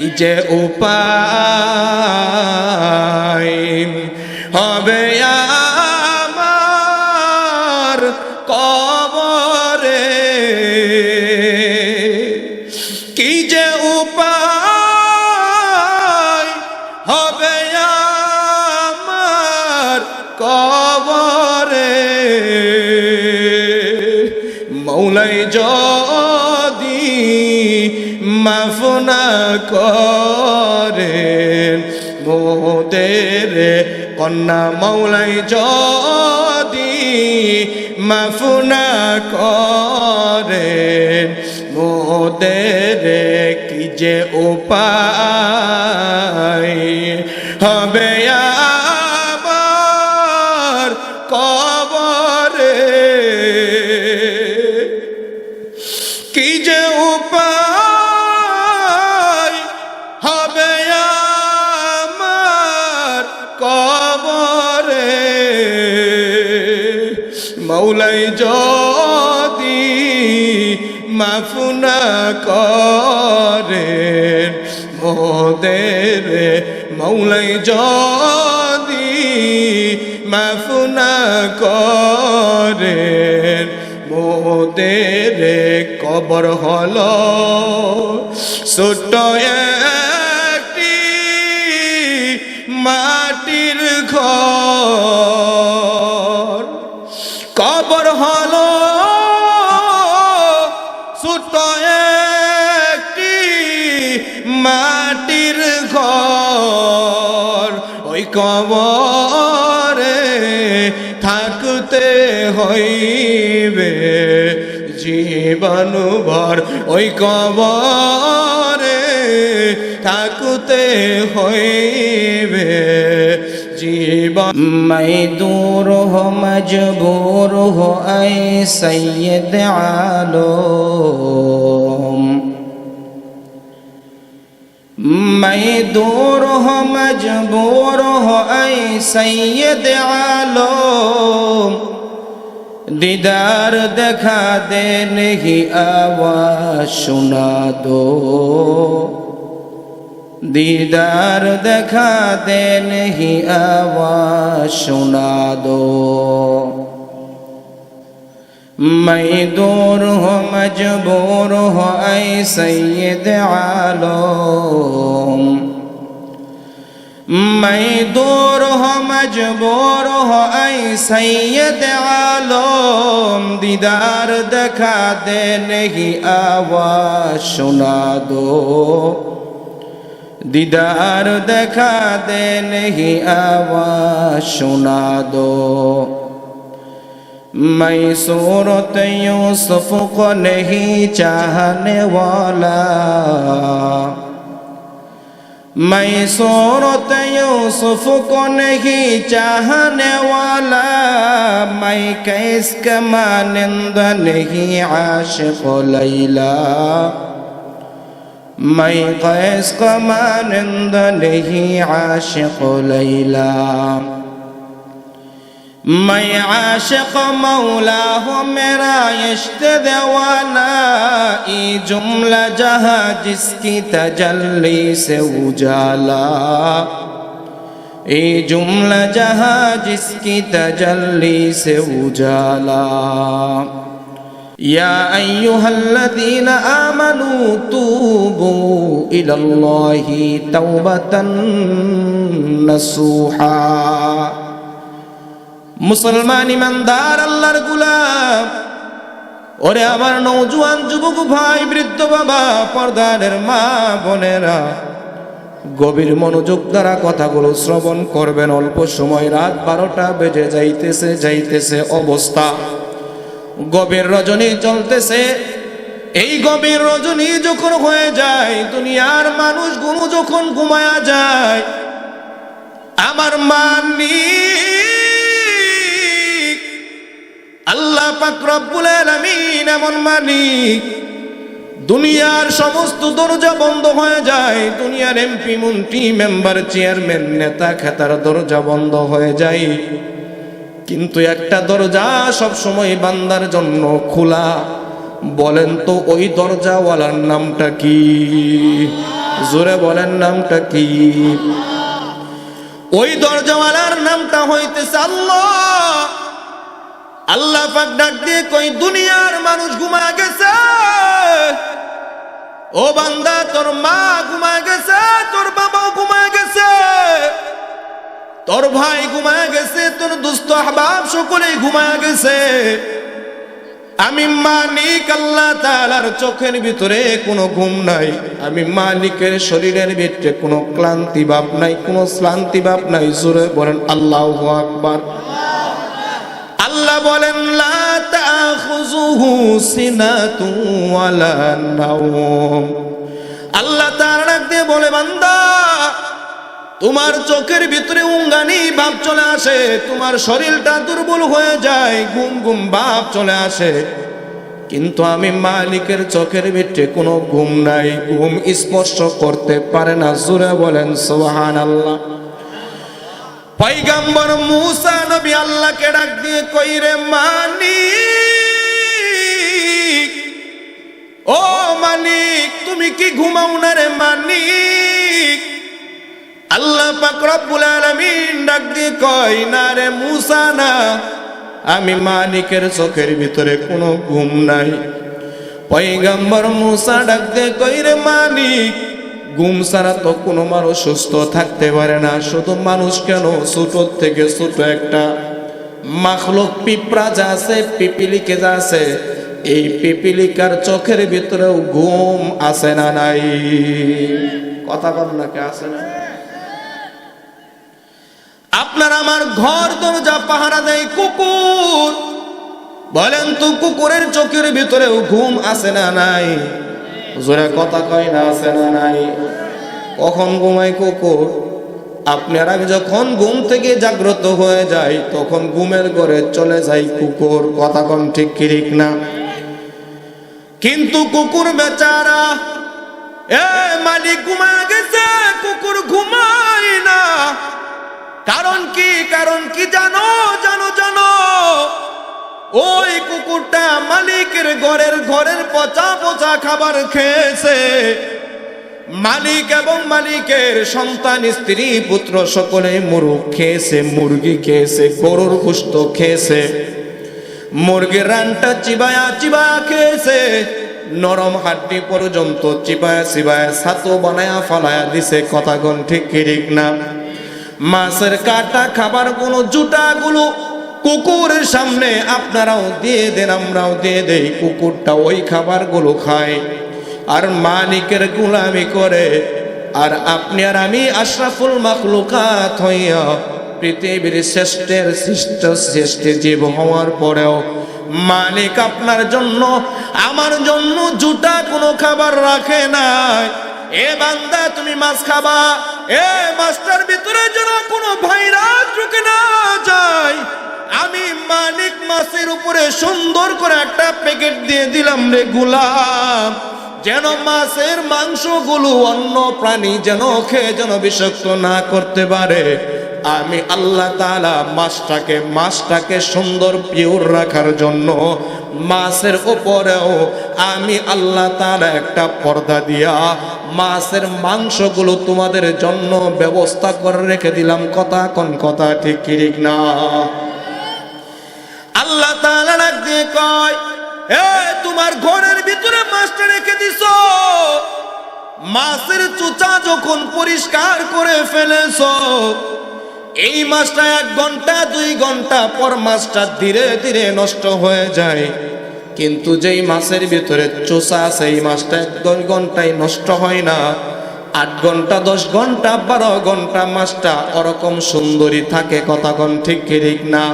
যে উপায় হবে করেন। মোদের কন্যা মৌলাই যদি মাফুনা করেন মোদের কি যে উপায়? হবে আমার মৌলাই যদি মাফুনা করেন মোদের, মৌলাই যদি মাফুনা করেন মোদের, কবর হল ছোট্ট একটি মাটির ঘর। কবর হল ছোট্ট একটি মাটির ঘর। ওই কবরে থাকতে হইবে জীবনভর ওই কবরে থাকতে হইবে میں دور ہو مجبور ہو اے سید عالم میں دور ہو مجبور ہو اے سید عالم দিদার দেখা দে নেহি আওয়াজ শোনা দো دیدار دکھاتے نہیں آواز سنا دو میں دور ہو مجبور ہو اے سید عالم میں دور ہو مجبور ہو اے سید عالم دیدار دکھا دے نہیں آواز سنا دو দিদার দেখা দে নেহি আওয়াজ শোনা দো میں صورت یوسف کو نہیں چاہنے والا میں صورت یوسف کو نہیں چاہنے والا میں کیس کا مانند نہیں عاشق لیلا من قيس قمان ضله عاشق ليلى من عاشق مولاه میرا عشق دیوانائی جملہ جہاں جس کی تجلی سے اجالا اے جملہ جہاں جس کی تجلی سے اجالا يا أيها الذين মুসলমান ইমানদার আল্লাহর গুলাম, ওরে আমার নৌজুয়ান যুবক ভাই, বৃদ্ধ বাবা পর্দারের মা বোনেরা, গভীর মনোযোগ দ্বারা কথাগুলো শ্রবণ করবেন, অল্প সময় রাত বারোটা বেজে যাইতেছে যাইতেছে অবস্থা। গভীর রজনী চলতেছে। এই গভীর রজনী যখন হয়ে যায়, দুনিয়ার মানুষ গুরু যখন ঘুমায়া যায়, আমার মালিক, আল্লাহ পাক রব্বুল আলামিন এমন মালিক, দুনিয়ার সমস্ত দরজা বন্ধ হয়ে যায়, দুনিয়ার এমপি, মন্ত্রী, মেম্বার, চেয়ারম্যান নেতা খেতার দরজা বন্ধ হয়ে যায়। কিন্তু একটা দরজা সব সময় বান্দার জন্য খোলা। বলেন তো ওই দরজাওয়ালার নামটা কি? জোরে বলেন নামটা কি? ওই দরজাওয়ালার নামটা হইতেছে আল্লাহ। আল্লাহ পাক ডাক দিয়ে কই, দুনিয়ার মানুষ ঘুমা গেছে। ও বান্দা, তোর মা ঘুমা গেছে, তোর বাবাও ঘুমা গেছে। তোর ভাই ঘুমা গেছে, তোর দুস্থ আহবাব সকলেই ঘুমা গেছে। আমি মালিক, আল্লাহ তাআলার চোখের ভিতরে কোনো ঘুম নাই। আমি মালিকের শরীরের ভিতরে কোনো ক্লান্তি ভাব নাই, কোনো শ্লান্তি ভাব নাই। জোরে বলেন, আল্লাহ আকবার। আল্লাহ বলেন আল্লাহ তার ডাক দিয়ে বলে, বান্দা তোমার চোখের ভিতরে উঙ্গানি ভাব চলে আসে, তোমার শরীরটা দুর্বল হয়ে যায় ঘুম ঘুম ভাব চলে আসে। কিন্তু আমি মালিকের চোখের ভিতরে কোনো ঘুম নাই, ঘুম স্পর্শ করতে পারে না, জোরে বলেন সোহান আল্লাহ পৈগম্বর মুসা নবী আল্লাহকে ডাক দিয়ে কইরে মালিক? ও মালিক, তুমি কি ঘুমাও না রে মালিক? আল্লাহ পাক রব্বুল ডাক কয়, না রে মুসা, না। আমি মালিকের চোখের ভিতরে কোনো ঘুম নাই। পয়গাম্বর মুসা ডাক দিয়ে কই রে মালিক, ঘুম ছাড়া তো কোনো মানুষ সুস্থ থাকতে পারে না। শুধু মানুষ কেন? ছোট থেকে ছোট একটা মাখলুক পিঁপড়া যা আছে, পিপিলিকে যা আছে, এই পিপিলিকার চোখের ভিতরেও ঘুম আছে না নাই? কথা বল নাকি আছে না? আপনার আমার ঘর, দরজা, পাহারা দেয় কুকুর। বলেন তো, কুকুরের চোখের ভিতরেও ঘুম আছে না নাই? জোরে কথা কয় না, আছে না নাই? কখন ঘুমায় কুকুর? আপনার আমি যখন ঘুম থেকে জাগ্রত হয়ে যাই তখন ঘুমের ঘরে চলে যাই কুকুর। কথা কন ঠিক ঠিক না? কিন্তু কুকুর বেচারা, এ মালিক ঘুমা গেছে, কুকুর ঘুমায় না। কারণ কি কারণ কি জানো জানো জানো? ওই কুকুরটা মালিকের ঘরের ঘরের পচা পচা খাবার খেয়েছে। মালিক এবং মালিকের সন্তান, স্ত্রী, পুত্র সকলে মুরগ খেয়েছে, মুরগি খেয়েছে, গরুর কুষ্ট খেয়েছে। মুরগির রানটা চিবায়া চিবায়া খেয়েছে। নরম হাড্ডি পর্যন্ত চিবায়া চিবায়া ছাতু বানায়া ফালায়া দিছে। কথা গন ঠিক ঠিক না? মাছের কাটা খাবারগুলো, জুটাগুলো কুকুরের সামনে আপনারাও দিয়ে দেন, আমরাও দিয়ে দেই। কুকুরটা ওই খাবারগুলো খায়। আর মালিকের গুলামি করে। আর আপনি আর আমি আশরাফুল মাখলুকাত হইয়া পৃথিবীর শ্রেষ্ঠের শ্রেষ্ঠ শ্রেষ্ঠ জীব হওয়ার পরেও মালিক আপনার জন্য, আমার জন্য জুটা কোনো খাবার রাখে নাই। এ বান্দা, তুমি মাছ খাবা? এ মাছটার ভিতরে যেন কোনো ভাইরাস ঢুকে না যায়। আমি মালিক মাছের উপরে সুন্দর করে একটা প্যাকেট দিয়ে দিলাম রে গুলাম যেন মাছের মাংসগুলো অন্য প্রাণী যেন খেয়ে যেন বিষাক্ত না করতে পারে। আমি আল্লাহ তাআলা মাছটাকে মাছটাকে সুন্দর পিওর রাখার জন্য মাছের উপরেও আমি আল্লাহ তাআলা একটা পর্দা দিয়া মাছের মাংসগুলো তোমাদের জন্য ব্যবস্থা করে রেখে দিলাম। কথা কোন কথা ঠিক ঠিক না? আল্লাহ তাআলা ডাক দিয়ে কয়, এ, তোমার ঘরের ভিতরে মাছটা রেখে দিছো। মাছের চুচা যখন পরিষ্কার করে ফেলেছো, এই মাছটা এক ঘণ্টা, দুই ঘণ্টা পর মাছটা ধীরে ধীরে নষ্ট হয়ে যায়। কিন্তু যেই মাছের ভিতরে চোষা আছে এই মাছটা এক দুই ঘন্টায় নষ্ট হয় না। আট ঘণ্টা, দশ ঘণ্টা, বারো ঘণ্টা মাছটা ওরকম সুন্দরী থাকে, কথা কন ঠিক ঠিক না?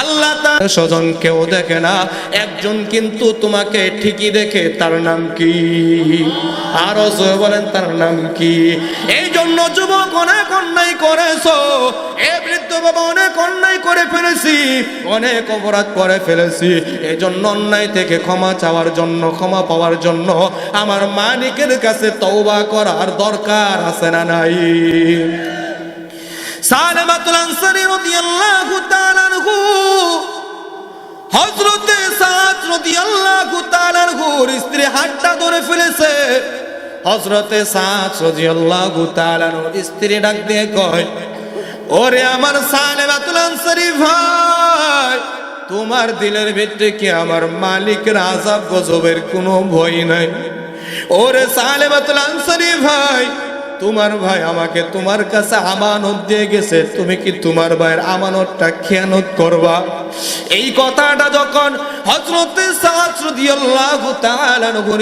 আল্লাহ তার স্বজন কেউ দেখে না। একজন কিন্তু তোমাকে ঠিকই দেখে, তার নাম কি? আরও বলেন, তার নাম কি? এই জন্য যুবক অনেক অন্যায় করেছ। বাবা অনেক অন্যায় করে ফেলেছি, অনেক অপরাধ করে ফেলেছি। এই জন্য অন্যায় থেকে ক্ষমা চাওয়ার জন্য, ক্ষমা পাওয়ার জন্য আমার মালিকের কাছে তওবা করার দরকার আছে না নাই? সালেমাতুল আনসারী রাদিয়াল্লাহু তাআলা আনহু, হযরতে সাদ রাদিয়াল্লাহু তাআলা আনহুর স্ত্রী হাতটা ধরে ফেলেছে। হজরতে সাদ রাদিয়াল্লাহু তাআলার স্ত্রী ডাক দিয়ে কয় ওরে আমার সালেবাতুল আনসারী ভাই, তোমার দিলের ভিতরে কি আমার মালিকের আজাব গজবের কোনো ভয় নাই? ওরে সালেবাতুল আনসারী ভাই তোমার ভাই আমাকে তোমার কাছে আমানত দিয়ে গেছে, তুমি কি তোমার ভাইয়ের আমানতটা খেয়ানত করবা? এই কথাটা যখন হজরতে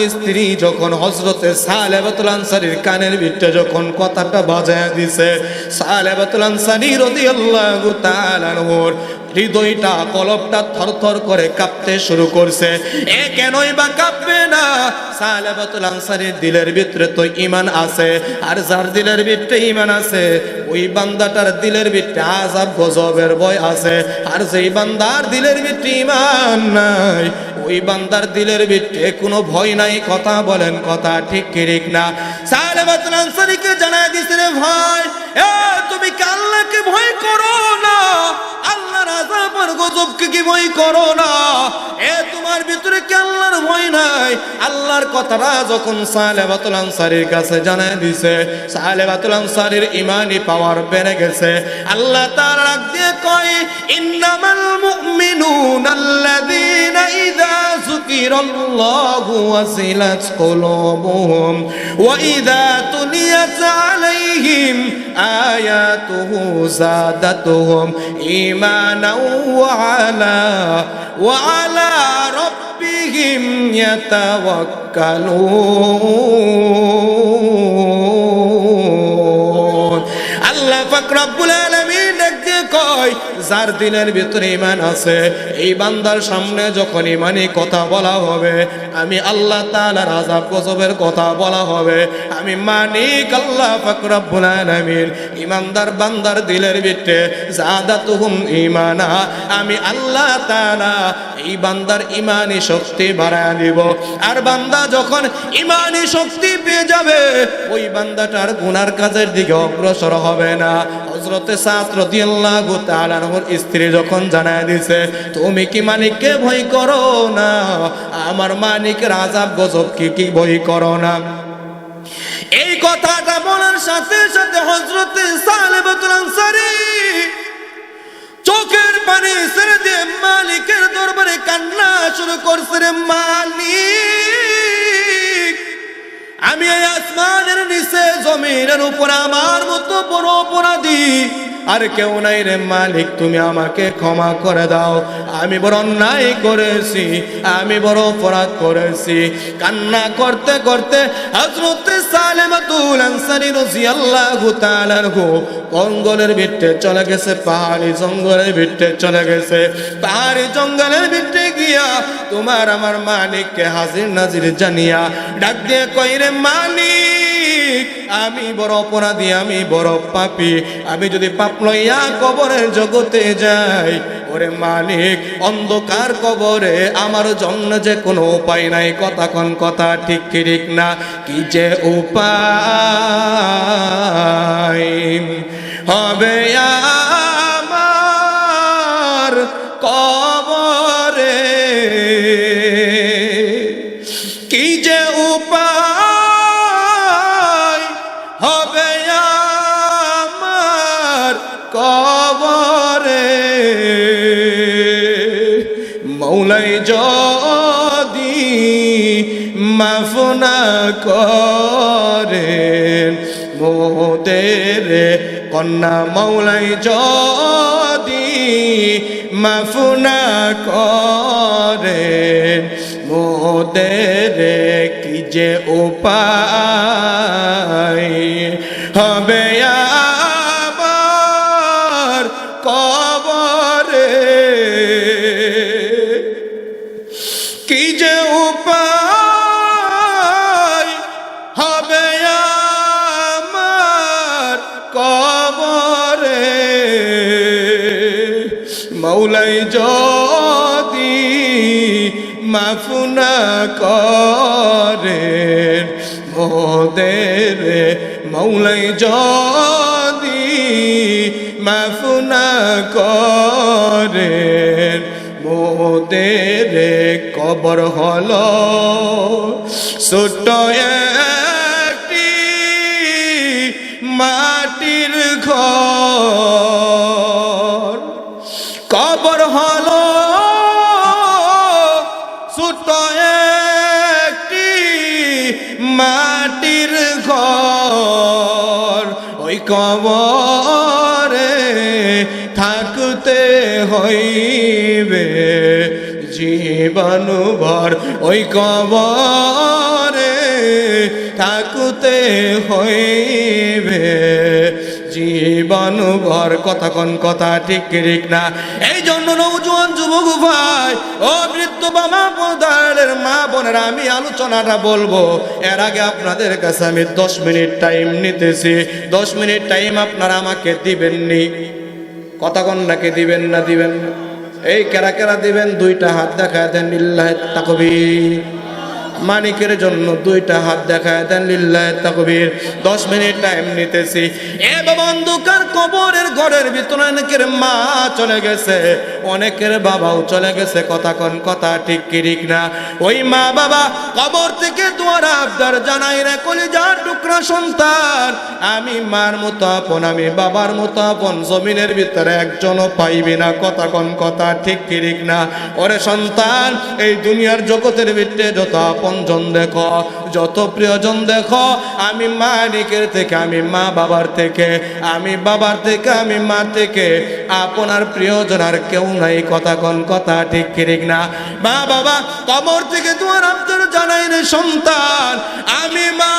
স্ত্রী যখন হজরতে সালেবাতুল আনসারীর কানের ভিতরে যখন কথাটা বাজায় দিছে সালেবাতুল আনসারী তাআলা নবীর হৃদয়টা কলবটা থরথর করে কাঁপতে শুরু করছে। এ কেনই বা কাঁপবে না? সালেবাতুল আনসারীর দিলের ভিতরে তো ইমান আছে, আর যার দিলের ভিতরে ইমান আছে, ওই বান্দাটার দিলের ভিতরে আজাব গজবের ভয় আছে। আর যেই বান্দার দিলের ভিতরে ইমান নাই, ওই বান্দার দিলের ভিতরে কোনো ভয় নাই, কথা বলেন কথা ঠিক ঠিক না। সালেবাতুল আনসারীকে জানায় দিছে রে ভাই, এ, তুমি কি আল্লাহকে ভয় করো না। আল্লাহর আযাবের গজবকে কি ভয় করো না? এ তোমার ভিতরে কি আল্লাহর ভয় নাই? গেছে। আল্লাহ তার ডাক দিয়ে কয়, ইন্নামাল মুমিনুন আল্লাযীনা ইযা ذكر الله وزلت قلوبهم وإذا تليت عليهم آياته زادتهم إيمانا وعلى وعلى ربهم يتوكلون যার দিনের ভিতরে ইমান আছে। এই বান্দার সামনে যখন ইমানি কথা বলা হবে, আমি আল্লাহ তাআলার আযাব গজবের কথা বলা হবে। আমি মানিক আল্লাহ আলামিন ইমানদার বান্দার দিলের ভিতরে জাদাতুহুম ইমানা আমি আল্লাহ তাআলা এই বান্দার ইমানি শক্তি বাড়ায় দিব। আর বান্দা যখন ইমানি শক্তি পেয়ে যাবে, ওই বান্দাটার গুনার কাজের দিকে অগ্রসর হবে না। হজরতে সাত রাদিয়াল্লাহু তাআলার স্ত্রী যখন জানায় দিছে, তুমি কি মালিককে ভয় করো না? আমার মালিকের আজাব গজব কি কি ভয় করো না? এই কথাটা বলার সাথে সাথে হজরতে সালেবাতুল আনসারী চোখের পানি ছেড়ে দিয়ে মালিকের দরবারে কান্না শুরু করছে মালিক। আমি এই আসমানের নিচে জমিনের উপরে আমার মতো বড় অপরাধী আর কেউ নাই রে মালিক, তুমি আমাকে ক্ষমা করে দাও। আমি বড় অন্যায় করেছি, আমি বড় অপরাধ করেছি। কান্না করতে করতে হযরত সালেমাতুল আনসারী রাদিয়াল্লাহু তাআলা জঙ্গলের ভিতরে চলে গেছে, পাহাড়ি জঙ্গলের ভিতরে চলে গেছে। পাহাড়ি জঙ্গলের ভিতরে গিয়া তোমার আমার মালিককে হাজির নাজির জানিয়া ডাক দিয়ে কইরে মালিক আমি বড় অপরাধী, আমি বড় পাপি। আমি যদি পাপ লইয়া কবরের জগতে যাই, ওরে মালিক, অন্ধকার কবরে আমার জন্য যে কোনো উপায় নাই। কথা কোন কথা ঠিক ঠিক না? কি যে উপায়? হবে আমার করেন। মোদের কন্যা মৌলাই যদি মাফুনা করেন মোদের কি যে উপায়? হবে কবরে মৌলাই যদি মাফুনা করেন মোদের মৌলাই যদি মাফুনা করেন মোদের কবর হল ছোট কবর হলো ছোট একটি মাটির ঘর। ওই কবরে থাকতে হইবে জীবানুভর ওই কবরে থাকতে হইবে জীবানুভর কথা কোন কথা ঠিক ঠিক না। এই জন্য নৌজোয়ান যুবক ভাই, ও বৃদ্ধ বাবা প্রধানের মা বোনের, আমি আলোচনাটা বলব। এর আগে আপনাদের কাছে আমি দশ মিনিট টাইম নিতেছি। দশ মিনিট টাইম আপনারা আমাকে দিবেননি। কতক্ষণ নাকি দিবেন না দিবেন। এই কেরা কেরা দিবেন, দুইটা হাত দেখা দেন লিল্লাহ তাকবীর। মানিকের জন্য দুইটা হাত দেখায় দেন, লিল্লাহ তাকবীর। দশ মিনিট টাইম নিতেছি। এ বাবা অন্ধকার কবরের ঘরের ভিতরে অনেকের মা চলে গেছে। অনেকের বাবাও চলে গেছে। কথা কোন, কথা ঠিক কি ঠিক না? ওই মা বাবা, কবর থেকে তোমার আবদার জানাই রে, কলিজার টুকরা সন্তান। আমি মার মতো আপন, আমি বাবার মতো আপন। জমিনের ভিতরে একজনও পাইবি না। কথা কোন, কথা ঠিক কি ঠিক না? ওরে সন্তান, এই দুনিয়ার জগতের ভিতরে যত আপনজন দেখো, যত প্রিয়জন দেখো, আমি মালিকের থেকে, আমি মা বাবার থেকে, আমি বাবার থেকে, আমি মা থেকে, আপনার প্রিয়জন আর কেউ নাই, কথা কোন কথা ঠিক ঠিক না? মা বাবা, কবর থেকে তোমার আব্দুল জানাই সন্তান, আমি মা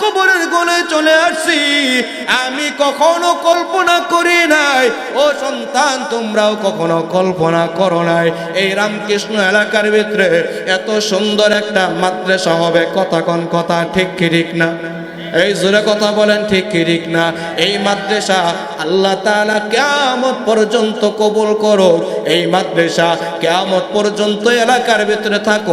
কবরের ঘরে চলে আসছি। আমি কখনো কল্পনা করি নাই। ও সন্তান, তোমরাও কখনো কল্পনা করো নাই। এই রামকৃষ্ণ এলাকার ভিতরে এত সুন্দর একটা মাদ্রাসা হবে। কথা কোন কথা? ঠিক ঠিক না? এই জোরে কথা বলেন, ঠিক ঠিক না? এই মাদ্রাসা আল্লাহ তাআলা কিয়ামত পর্যন্ত কবুল করো এই মাদ্রাসা কিয়ামত পর্যন্ত এলাকার ভিতরে থাকো